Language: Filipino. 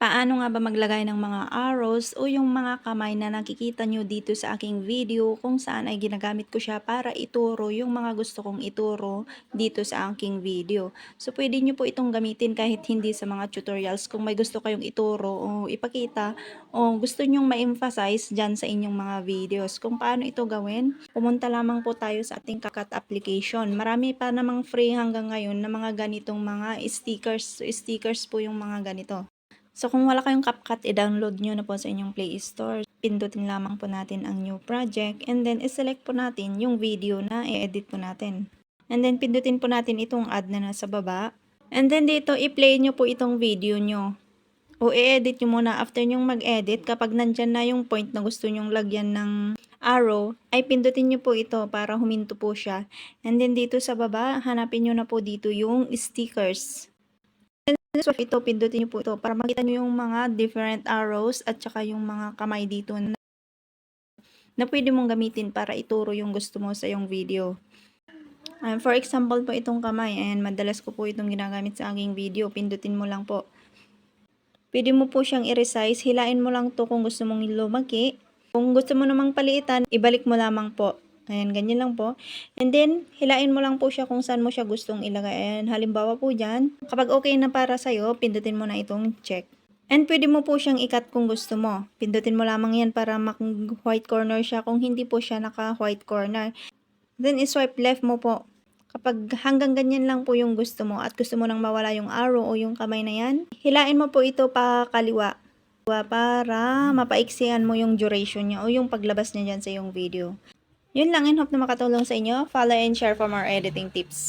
Paano nga ba maglagay ng mga arrows o yung mga kamay na nakikita nyo dito sa aking video kung saan ay ginagamit ko siya para ituro yung mga gusto kong ituro dito sa aking video. So pwede nyo po itong gamitin kahit hindi sa mga tutorials kung may gusto kayong ituro o ipakita o gusto nyong ma-emphasize dyan sa inyong mga videos. Kung paano ito gawin, pumunta lamang po tayo sa ating Kakat application. Marami pa namang free hanggang ngayon na mga ganitong mga stickers. So, stickers po yung mga ganito. So kung wala kayong CapCut, i-download nyo na po sa inyong Play Store. Pindutin lamang po natin ang new project and then i-select po natin yung video na i-edit po natin. And then pindutin po natin itong add na nasa baba. And then dito i-play nyo po itong video nyo. O i-edit nyo muna after nyong mag-edit kapag nandyan na yung point na gusto nyong lagyan ng arrow, ay pindutin nyo po ito para huminto po siya. And then dito sa baba, hanapin nyo na po dito yung stickers. So, ito, pindutin nyo po ito para makita nyo yung mga different arrows at saka yung mga kamay dito na, na pwede mong gamitin para ituro yung gusto mo sa yung video. Um, for example po itong kamay, and madalas ko po itong ginagamit sa aking video, pindutin mo lang po. Pwede mo po siyang i-resize, hilain mo lang to kung gusto mong lumaki. Kung gusto mo namang paliitan, ibalik mo lamang po. Ayan, ganyan lang po. And then, hilain mo lang po siya kung saan mo siya gustong ilagay. Ayan, halimbawa po dyan. Kapag okay na para sa'yo, pindutin mo na itong check. And pwede mo po siyang ikat kung gusto mo. Pindutin mo lamang yan para mak-white corner siya kung hindi po siya naka-white corner. Then, iswipe left mo po. Kapag hanggang ganyan lang po yung gusto mo at gusto mo nang mawala yung arrow o yung kamay na yan, hilain mo po ito pa kaliwa para mapaiksihan mo yung duration niya o yung paglabas niya dyan sa yung video. Yun lang and hope na makatulong sa inyo. Follow and share for more editing tips.